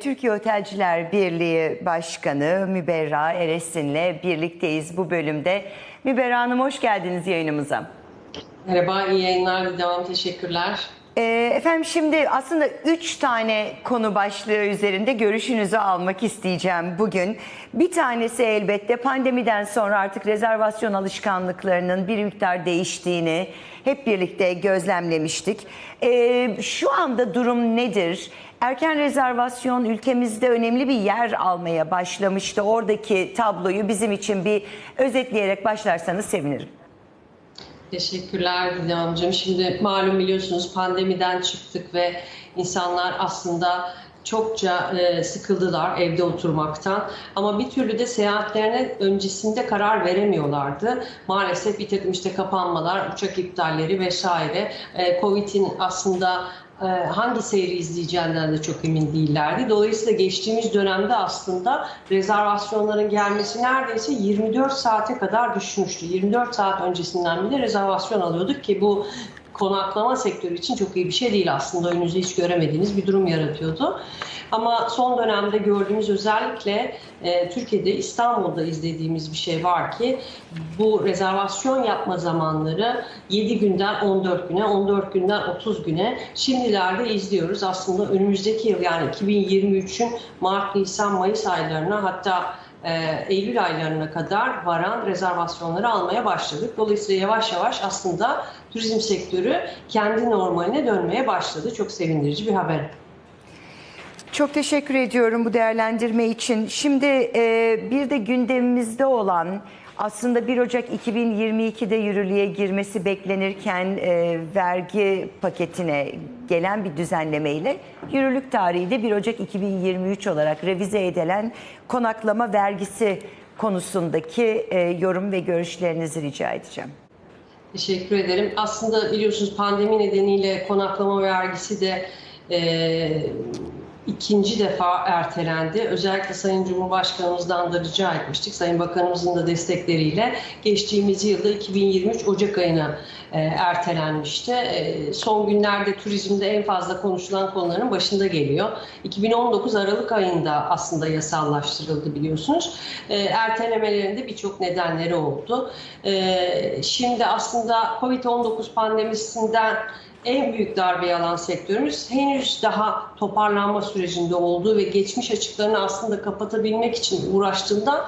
Türkiye Otelciler Birliği Başkanı Müberra Eresin'le birlikteyiz bu bölümde. Müberra Hanım hoş geldiniz yayınımıza. Merhaba, iyi yayınlar, devam teşekkürler. Ee, efendim şimdi aslında üç tane konu başlığı üzerinde görüşünüzü almak isteyeceğim bugün. Bir tanesi elbette pandemiden sonra artık rezervasyon alışkanlıklarının bir miktar değiştiğini hep birlikte gözlemlemiştik. Ee, şu anda durum nedir? Erken rezervasyon ülkemizde önemli bir yer almaya başlamıştı. Oradaki tabloyu bizim için bir özetleyerek başlarsanız sevinirim. Teşekkürler Didemciğim. Şimdi malum biliyorsunuz pandemiden çıktık ve insanlar aslında çokça e, sıkıldılar evde oturmaktan ama bir türlü de seyahatlerine öncesinde karar veremiyorlardı. Maalesef bir takım işte kapanmalar, uçak iptalleri vesaire e, Covid'in aslında hangi seyri izleyeceğinden de çok emin değillerdi. Dolayısıyla geçtiğimiz dönemde aslında rezervasyonların gelmesi neredeyse 24 saate kadar düşmüştü. 24 saat öncesinden bile rezervasyon alıyorduk ki bu konaklama sektörü için çok iyi bir şey değil aslında. Önünüzde hiç göremediğiniz bir durum yaratıyordu. Ama son dönemde gördüğümüz özellikle e, Türkiye'de İstanbul'da izlediğimiz bir şey var ki bu rezervasyon yapma zamanları 7 günden 14 güne, 14 günden 30 güne şimdilerde izliyoruz. Aslında önümüzdeki yıl yani 2023'ün Mart, Nisan, Mayıs aylarına hatta e, Eylül aylarına kadar varan rezervasyonları almaya başladık. Dolayısıyla yavaş yavaş aslında turizm sektörü kendi normaline dönmeye başladı. Çok sevindirici bir haber. Çok teşekkür ediyorum bu değerlendirme için. Şimdi e, bir de gündemimizde olan aslında 1 Ocak 2022'de yürürlüğe girmesi beklenirken e, vergi paketine gelen bir düzenlemeyle yürürlük tarihi de 1 Ocak 2023 olarak revize edilen konaklama vergisi konusundaki e, yorum ve görüşlerinizi rica edeceğim. Teşekkür ederim. Aslında biliyorsunuz pandemi nedeniyle konaklama vergisi de e, ikinci defa ertelendi. Özellikle Sayın Cumhurbaşkanımızdan da rica etmiştik. Sayın Bakanımızın da destekleriyle geçtiğimiz yılda 2023 Ocak ayına e, ertelenmişti. E, son günlerde turizmde en fazla konuşulan konuların başında geliyor. 2019 Aralık ayında aslında yasallaştırıldı biliyorsunuz. E, ertelemelerinde birçok nedenleri oldu. E, şimdi aslında Covid-19 pandemisinden en büyük darbe alan sektörümüz henüz daha toparlanma sürecinde olduğu ve geçmiş açıklarını aslında kapatabilmek için uğraştığından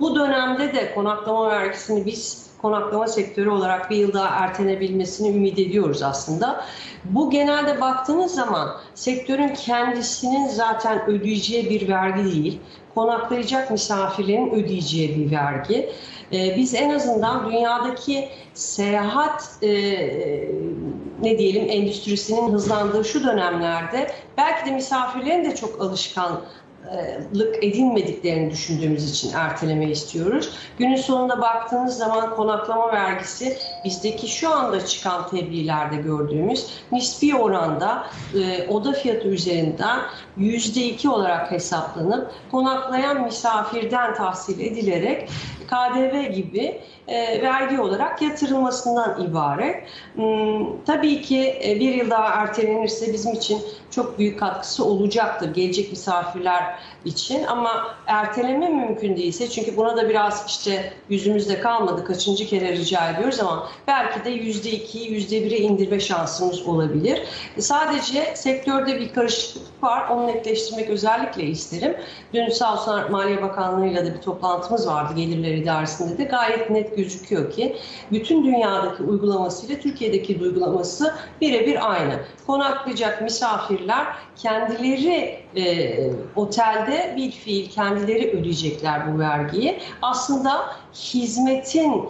bu dönemde de konaklama vergisini biz konaklama sektörü olarak bir yıl daha ertelenebilmesini ümit ediyoruz aslında. Bu genelde baktığınız zaman sektörün kendisinin zaten ödeyeceği bir vergi değil, konaklayacak misafirlerin ödeyeceği bir vergi. Ee, biz en azından dünyadaki seyahat e, ne diyelim endüstrisinin hızlandığı şu dönemlerde belki de misafirlerin de çok alışkan lık edinmediklerini düşündüğümüz için erteleme istiyoruz. Günün sonunda baktığınız zaman konaklama vergisi bizdeki şu anda çıkan tebliğlerde gördüğümüz nispi oranda e, oda fiyatı üzerinden %2 olarak hesaplanıp konaklayan misafirden tahsil edilerek KDV gibi e, vergi olarak yatırılmasından ibaret. Hmm, tabii ki e, bir yıl daha ertelenirse bizim için çok büyük katkısı olacaktır gelecek misafirler için ama erteleme mümkün değilse çünkü buna da biraz işte yüzümüzde kalmadı kaçıncı kere rica ediyoruz ama belki de yüzde ikiyi yüzde bire indirme şansımız olabilir. Sadece sektörde bir karışıklık var onu netleştirmek özellikle isterim. Dün sağ olsun Maliye Bakanlığı'yla da bir toplantımız vardı gelirler idaresinde de gayet net gözüküyor ki bütün dünyadaki uygulamasıyla Türkiye'deki uygulaması birebir aynı. Konaklayacak misafirler kendileri e, otelde bir fiil kendileri ödeyecekler bu vergiyi. Aslında hizmetin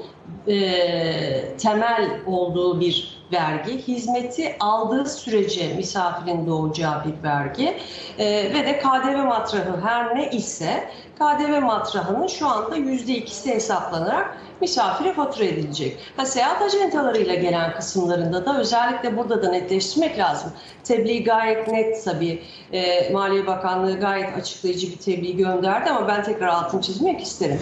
e, temel olduğu bir vergi, hizmeti aldığı sürece misafirin doğacağı bir vergi e, ve de KDV matrahı her ne ise KDV matrahının şu anda %2'si hesaplanarak misafire fatura edilecek. Ha, seyahat acentalarıyla gelen kısımlarında da özellikle burada da netleştirmek lazım. Tebliğ gayet net tabii. E, Maliye Bakanlığı gayet açıklayıcı bir tebliğ gönderdi ama ben tekrar altını çizmek isterim.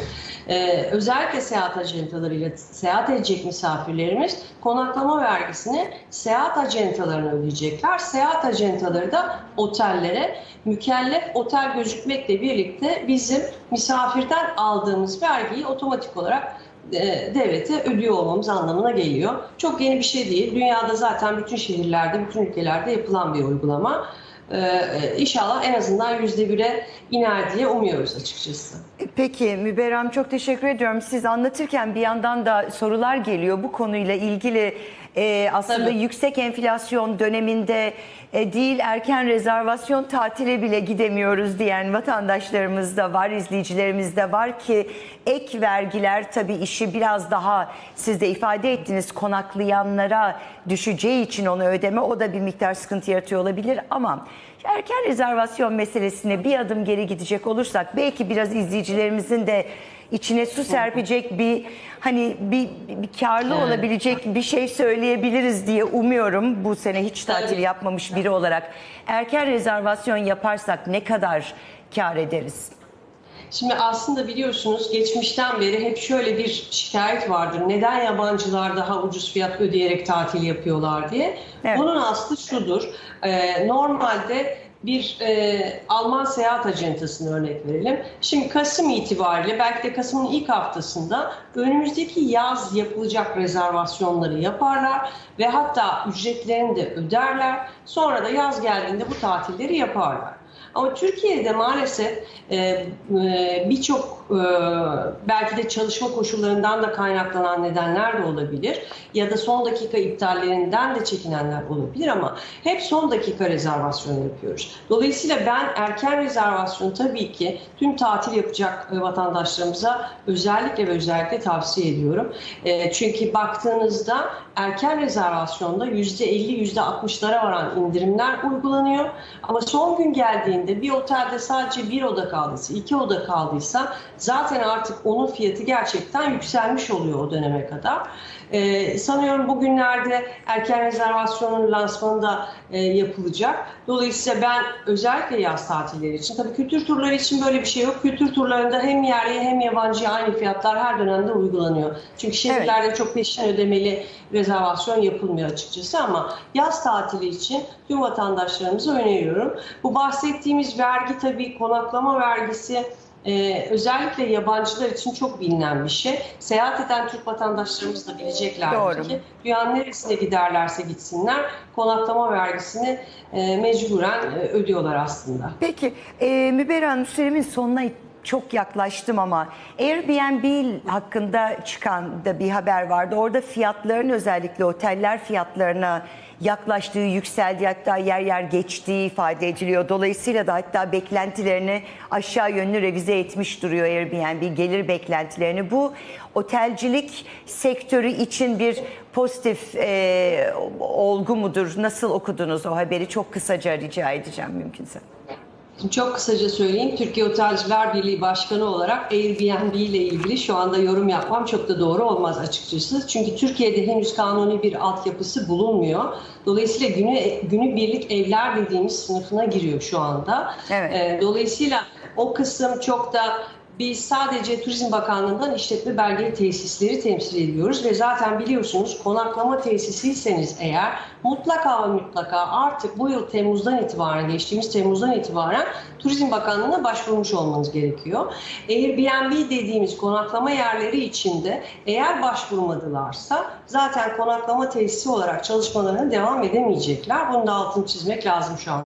E, özellikle seyahat acentalarıyla seyahat edecek misafirlerimiz konaklama vergisi vergisini seyahat acentalarına ödeyecekler. Seyahat acentaları da otellere mükellef otel gözükmekle birlikte bizim misafirden aldığımız vergiyi otomatik olarak e, devlete ödüyor olmamız anlamına geliyor. Çok yeni bir şey değil. Dünyada zaten bütün şehirlerde, bütün ülkelerde yapılan bir uygulama. Ee, inşallah en azından yüzde bire iner diye umuyoruz açıkçası. Peki Müberram çok teşekkür ediyorum. Siz anlatırken bir yandan da sorular geliyor bu konuyla ilgili. Ee, aslında Tabii. yüksek enflasyon döneminde e, değil erken rezervasyon tatile bile gidemiyoruz diyen vatandaşlarımız da var, izleyicilerimiz de var ki ek vergiler tabii işi biraz daha siz de ifade ettiniz konaklayanlara düşeceği için onu ödeme o da bir miktar sıkıntı yaratıyor olabilir ama erken rezervasyon meselesine bir adım geri gidecek olursak belki biraz izleyicilerimizin de içine su serpecek bir hani bir, bir karlı Evet. olabilecek bir şey söyleyebiliriz diye umuyorum bu sene hiç tatil Tabii. yapmamış biri olarak. Erken rezervasyon yaparsak ne kadar kar ederiz? Şimdi aslında biliyorsunuz geçmişten beri hep şöyle bir şikayet vardır. Neden yabancılar daha ucuz fiyat ödeyerek tatil yapıyorlar diye. Evet. Bunun aslı şudur. Ee, normalde bir e, Alman seyahat acentasını örnek verelim. Şimdi Kasım itibariyle belki de Kasım'ın ilk haftasında önümüzdeki yaz yapılacak rezervasyonları yaparlar ve hatta ücretlerini de öderler. Sonra da yaz geldiğinde bu tatilleri yaparlar. Ama Türkiye'de maalesef e, e, birçok e, belki de çalışma koşullarından da kaynaklanan nedenler de olabilir ya da son dakika iptallerinden de çekinenler olabilir ama hep son dakika rezervasyon yapıyoruz. Dolayısıyla ben erken rezervasyon tabii ki tüm tatil yapacak e, vatandaşlarımıza özellikle ve özellikle tavsiye ediyorum. E, çünkü baktığınızda erken rezervasyonda %50 %60'lara varan indirimler uygulanıyor. Ama son gün geldiğinde bir otelde sadece bir oda kaldıysa, iki oda kaldıysa zaten artık onun fiyatı gerçekten yükselmiş oluyor o döneme kadar. Ee, sanıyorum bugünlerde erken rezervasyonun lansmanı da e, yapılacak. Dolayısıyla ben özellikle yaz tatilleri için, tabii kültür turları için böyle bir şey yok. Kültür turlarında hem yerli hem yabancı aynı fiyatlar her dönemde uygulanıyor. Çünkü şehirlerde çok peşin ödemeli rezervasyon yapılmıyor açıkçası ama yaz tatili için tüm vatandaşlarımıza öneriyorum. Bu bahsettiğimiz vergi tabii konaklama vergisi ee, özellikle yabancılar için çok bilinen bir şey. Seyahat eden Türk vatandaşlarımız da bileceklerdir Doğru. ki dünyanın neresine giderlerse gitsinler konaklama vergisini e, mecburen e, ödüyorlar aslında. Peki e, Müberra Hanım süremin sonuna çok yaklaştım ama Airbnb hakkında çıkan da bir haber vardı. Orada fiyatların özellikle oteller fiyatlarına yaklaştığı, yükseldiği hatta yer yer geçtiği ifade ediliyor. Dolayısıyla da hatta beklentilerini aşağı yönlü revize etmiş duruyor Airbnb gelir beklentilerini. Bu otelcilik sektörü için bir pozitif e, olgu mudur? Nasıl okudunuz o haberi? Çok kısaca rica edeceğim mümkünse. Çok kısaca söyleyeyim. Türkiye Otelciler Birliği Başkanı olarak Airbnb ile ilgili şu anda yorum yapmam çok da doğru olmaz açıkçası. Çünkü Türkiye'de henüz kanuni bir altyapısı bulunmuyor. Dolayısıyla günü günü birlik evler dediğimiz sınıfına giriyor şu anda. Evet. Ee, dolayısıyla o kısım çok da biz sadece Turizm Bakanlığı'ndan işletme belgeli tesisleri temsil ediyoruz ve zaten biliyorsunuz konaklama tesisiyseniz eğer mutlaka ve mutlaka artık bu yıl Temmuz'dan itibaren, geçtiğimiz Temmuz'dan itibaren Turizm Bakanlığı'na başvurmuş olmanız gerekiyor. Airbnb dediğimiz konaklama yerleri içinde eğer başvurmadılarsa zaten konaklama tesisi olarak çalışmalarına devam edemeyecekler. Bunu da altını çizmek lazım şu an.